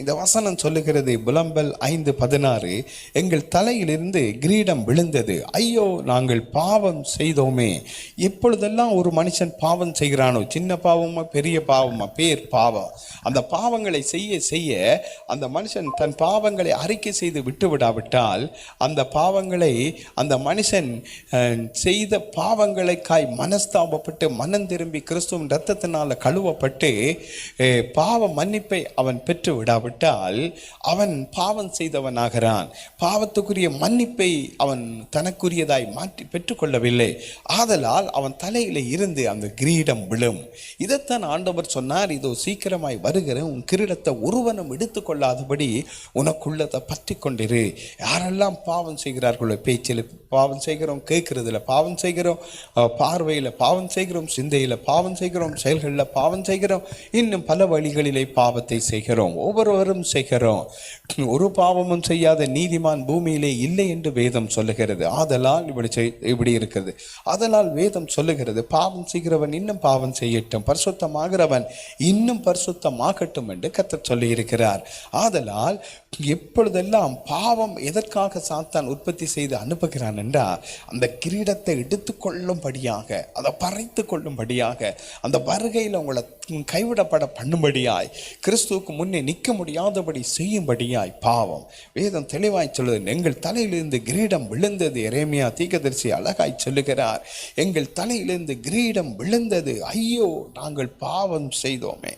இந்த வசனம் சொல்லுகிறது புலம்பல் ஐந்து பதினாறு எங்கள் தலையிலிருந்து கிரீடம் விழுந்தது. ஐயோ நாங்கள் பாவம் செய்தோமே. எப்பொழுதெல்லாம் ஒரு மனுஷன் பாவம் செய்கிறானோ? சின்ன பாவமா பெரிய பாவமா? பேர் பாவம். அந்த பாவங்களை செய்ய செய்ய அந்த மனுஷன் தன் பாவங்களை அறிக்கை செய்து விட்டு விடாவிட்டால் அந்த பாவங்களை அந்த மனுஷன் செய்த பாவங்களுக்காய் மனஸ்தாபப்பட்டு மனம் திரும்பி கிறிஸ்துவின் ரத்தத்தினால் கழுவப்பட்டு பாவ மன்னிப்பை அவன் பெற்று இல்லாவிட்டால் அவன் பாவம் செய்தவனாகிறான். பாவத்துக்குரிய மன்னிப்பை அவன் தனக்குரியதாய் மாற்றி பெற்றுக்கொள்ளவில்லை. ஆதலால் அவன் தலையில் இருந்து அந்த கிரீடம் விழும். இதைத்தான் ஆண்டவர் சொன்னார் இதோ சீக்கிரமாய் வருகிற உன் கிரீடத்தை ஒருவனும் எடுத்துக்கொள்ளாதபடி உனக்குள்ளதை பற்றி கொண்டிரு யாரெல்லாம் பாவம் செய்கிறார்களோ பேச்சில் பாவம் செய்கிறோம் கேட்கறதுல பாவம் செய்கிறோம் பார்வையில் பாவம் செய்கிறோம் சிந்தையில் பாவம் செய்கிறோம் செயல்களில் பாவம் செய்கிறோம் இன்னும் பல வழிகளிலே பாவத்தை செய்கிறோம். ஒவ்வொரு ஒவ்வொருவரும் செய்கிறோம். ஒரு பாவமும் செய்யாத நீதிமான் பூமியிலே இல்லை என்று வேதம் சொல்லுகிறது. ஆதலால் இப்படி செய் இப்படி இருக்கிறது. ஆதலால் வேதம் சொல்லுகிறது பாவம் செய்கிறவன் இன்னும் பாவம் செய்யட்டும் பரிசுத்தமாகிறவன் இன்னும் பரிசுத்தமாகட்டும் என்று கத்தர் சொல்லியிருக்கிறார். ஆதலால் எப்பொழுதெல்லாம் பாவம் எதற்காக சாத்தான் உற்பத்தி செய்து அனுப்புகிறான் என்றால் அந்த கிரீடத்தை எடுத்துக்கொள்ளும்படியாக அதை பறைத்து கொள்ளும்படியாக அந்த வருகையில் உங்களை கைவிடப்பட பண்ணும்படியாய் கிறிஸ்துவுக்கு முன்னே நிற்க முடியாதபடி செய்யும்படியாய் பாவம். வேதம் தெளிவாய் சொல்லுது எங்கள் தலையிலிருந்து கிரீடம் விழுந்தது. எரேமியா தீக்கதரிசி அழகாய் சொல்லுகிறார் எங்கள் தலையிலிருந்து கிரீடம் விழுந்தது. ஐயோ நாங்கள் பாவம் செய்தோமே.